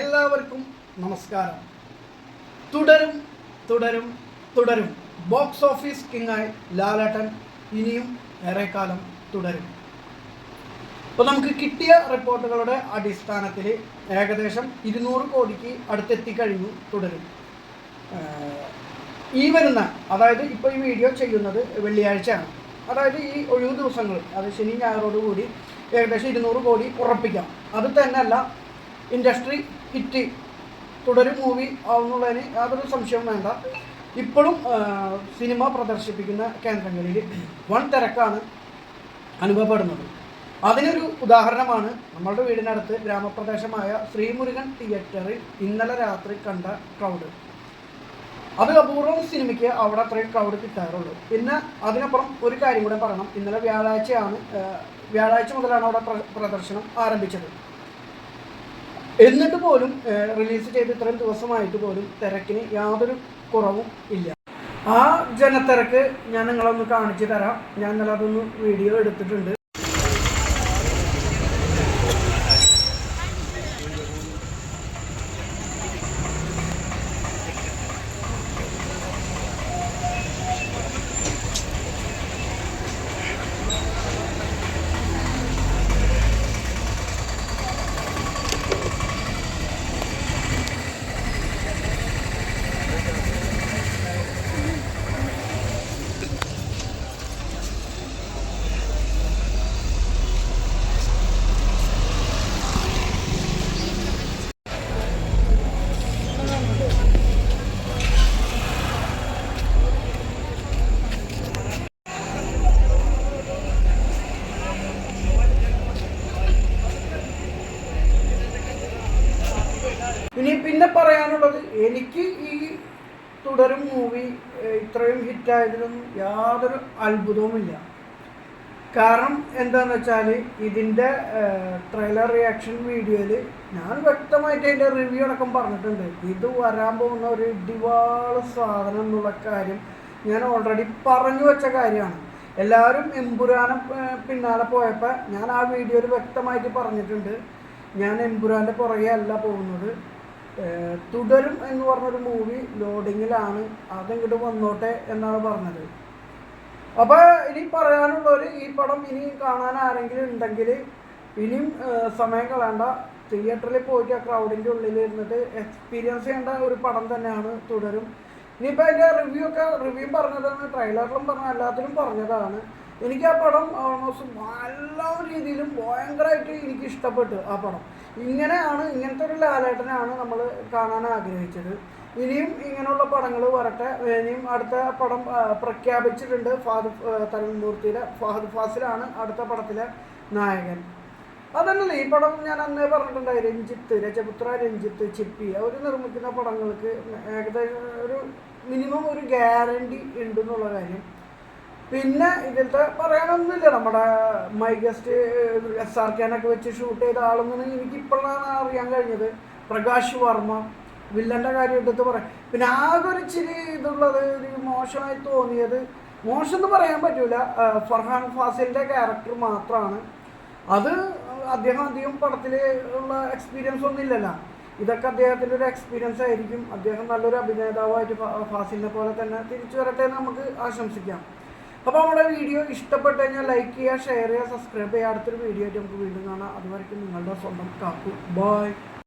എല്ലാവർക്കും നമസ്കാരം. തുടരും തുടരും തുടരും. ബോക്സ് ഓഫീസ് കിങ്ങായി ലാലേട്ടൻ ഇനിയും ഏറെക്കാലം തുടരും. അപ്പോൾ നമുക്ക് കിട്ടിയ റിപ്പോർട്ടുകളുടെ അടിസ്ഥാനത്തിൽ ഏകദേശം ഇരുന്നൂറ് കോടിക്ക് അടുത്തെത്തിക്കഴിഞ്ഞു തുടരും. ഈ വരുന്ന അതായത് ഇപ്പോൾ ഈ വീഡിയോ ചെയ്യുന്നത് വെള്ളിയാഴ്ചയാണ്. അതായത് ഈ ഒഴിവ് ദിവസങ്ങൾ അത് ശനി ഞായറോടുകൂടി ഏകദേശം ഇരുന്നൂറ് കോടി ഉറപ്പിക്കാം. അത് തന്നെയല്ല ഇൻഡസ്ട്രി ഹിറ്റ് തുടരും മൂവി ആവുന്നുള്ളതിന് യാതൊരു സംശയവും വേണ്ട. ഇപ്പോഴും സിനിമ പ്രദർശിപ്പിക്കുന്ന കേന്ദ്രങ്ങളിൽ വൺ തിരക്കാണ് അനുഭവപ്പെടുന്നത്. അതിനൊരു ഉദാഹരണമാണ് നമ്മളുടെ വീടിനടുത്ത് ഗ്രാമപ്രദേശമായ ശ്രീമുരുകൻ തിയേറ്ററിൽ ഇന്നലെ രാത്രി കണ്ട ക്രൗഡ് അത് അപൂർവം സിനിമയ്ക്ക് അവിടെ അത്രയും ക്രൗഡ് കിട്ടാറുള്ളൂ. പിന്നെ അതിനപ്പുറം ഒരു കാര്യം കൂടെ പറയണം. ഇന്നലെ വ്യാഴാഴ്ചയാണ് വ്യാഴാഴ്ച മുതലാണ് അവിടെ പ്രദർശനം ആരംഭിച്ചത്. എന്നിട്ട് പോലും റിലീസ് ചെയ്ത് ഇത്രയും ദിവസമായിട്ട് പോലും തിരക്കിന് യാതൊരു കുറവും ഇല്ല. ആ ജനത്തിരക്ക് ഞാൻ നിങ്ങളൊന്ന് കാണിച്ചു തരാം. ഞാൻ ഇന്നലെ അതൊന്ന് വീഡിയോ എടുത്തിട്ടുണ്ട്. ഇനി പിന്നെ പറയാനുള്ളത് എനിക്ക് ഈ തുടരും മൂവി ഇത്രയും ഹിറ്റായതിലൊന്നും യാതൊരു അത്ഭുതവുമില്ല. കാരണം എന്താണെന്ന് വെച്ചാൽ ഇതിന്റെ ട്രെയിലർ റിയാക്ഷൻ വീഡിയോയിൽ ഞാൻ വ്യക്തമായിട്ട് അതിന്റെ റിവ്യൂ അടക്കം പറഞ്ഞിട്ടുണ്ട്. ഇത് വരാൻ പോകുന്ന ഒരു ഇടിവാള സാധനം എന്നുള്ള കാര്യം ഞാൻ ഓൾറെഡി പറഞ്ഞു വെച്ച കാര്യമാണ്. എല്ലാവരും എമ്പുരാനെ പിന്നാലെ പോയപ്പോൾ ഞാൻ ആ വീഡിയോയിൽ വ്യക്തമായിട്ട് പറഞ്ഞിട്ടുണ്ട്. ഞാൻ എമ്പുരാന്റെ പുറകെ അല്ല പോകുന്നത്. തുടരും എന്ന് പറഞ്ഞൊരു മൂവി ലോഡിങ്ങിലാണ് അതിങ്ങോട്ട് വന്നോട്ടെ എന്നാണ് പറഞ്ഞത്. അപ്പൊ ഇനി പറയാനുള്ളവര് ഈ പടം ഇനി കാണാൻ ആരെങ്കിലും ഉണ്ടെങ്കിൽ ഇനിയും സമയം കളയണ്ട. തിയേറ്ററിൽ പോയിട്ട് ആ ക്രൗഡിന്റെ ഉള്ളിൽ ഇരുന്നിട്ട് എക്സ്പീരിയൻസ് ചെയ്യേണ്ട ഒരു പടം തന്നെയാണ് തുടരും. ഇനിയിപ്പോൾ അതിന്റെ റിവ്യൂ ഒക്കെ റിവ്യൂ പറഞ്ഞതാണ് ട്രെയിലറിലും പറഞ്ഞ എല്ലാത്തിലും പറഞ്ഞതാണ്. എനിക്ക് ആ പടം ഓൾമോസ്റ്റ് എല്ലാ രീതിയിലും ഭയങ്കരമായിട്ട് എനിക്ക് ഇഷ്ടപ്പെട്ടു ആ പടം. ഇങ്ങനെയാണ് ഇങ്ങനത്തെ ഒരു ലാലേട്ടനാണ് നമ്മൾ കാണാൻ ആഗ്രഹിച്ചത്. ഇനിയും ഇങ്ങനെയുള്ള പടങ്ങൾ വരട്ടെ. ഇനിയും അടുത്ത പടം പ്രഖ്യാപിച്ചിട്ടുണ്ട് ഫാദ് തരുൺമൂർത്തിയിലെ ഫഹദ് ഫാസിലാണ് അടുത്ത പടത്തിലെ നായകൻ. അതല്ലല്ലേ ഈ പടം ഞാൻ അന്നേ പറഞ്ഞിട്ടുണ്ടായി രഞ്ജിത്ത് രജപുത്ര രഞ്ജിത്ത് ചിപ്പി. അവർ നിർമ്മിക്കുന്ന പടങ്ങൾക്ക് ഏകദേശം ഒരു മിനിമം ഒരു ഗ്യാരണ്ടി ഉണ്ടെന്നുള്ള കാര്യം. പിന്നെ ഇതിലത്തെ പറയാനൊന്നുമില്ല. നമ്മുടെ മൈ ഗസ്റ്റ് എസ് ആർ ക്യാനൊക്കെ വെച്ച് ഷൂട്ട് ചെയ്ത ആളെന്ന് എനിക്ക് ഇപ്പോഴാണ് അറിയാൻ കഴിഞ്ഞത്. പ്രകാശ് വർമ്മ. വില്ലന്റെ കാര്യം എടുത്ത് പറയാം. പിന്നെ ആകെ ഒരു ഇച്ചിരി ഇതുള്ളത് ഒരു മോശമായി തോന്നിയത് മോശം എന്ന് പറയാൻ പറ്റൂല. ഫർഹാൻ ഫാസിലിന്റെ ക്യാരക്ടർ മാത്രമാണ് അത് അദ്ദേഹം അധികം പടത്തിൽ ഉള്ള എക്സ്പീരിയൻസ് ഒന്നും ഇല്ലല്ലോ. ഇതൊക്കെ അദ്ദേഹത്തിന്റെ ഒരു എക്സ്പീരിയൻസ് ആയിരിക്കും. അദ്ദേഹം നല്ലൊരു അഭിനേതാവായിട്ട് ഫാസിലിനെ പോലെ തന്നെ തിരിച്ചു വരട്ടെ നമുക്ക് ആശംസിക്കാം. അപ്പോൾ നമ്മുടെ വീഡിയോ ഇഷ്ടപ്പെട്ട് കഴിഞ്ഞാൽ ലൈക്ക് ചെയ്യുക ഷെയർ ചെയ്യുക സബ്സ്ക്രൈബ് ചെയ്യുക. അടുത്തൊരു വീഡിയോ ആയിട്ട് നമുക്ക് വീണ്ടും കാണാം. അതുവരെയ്ക്കും നിങ്ങളുടെ സ്വന്തം കാക്കു. ബൈ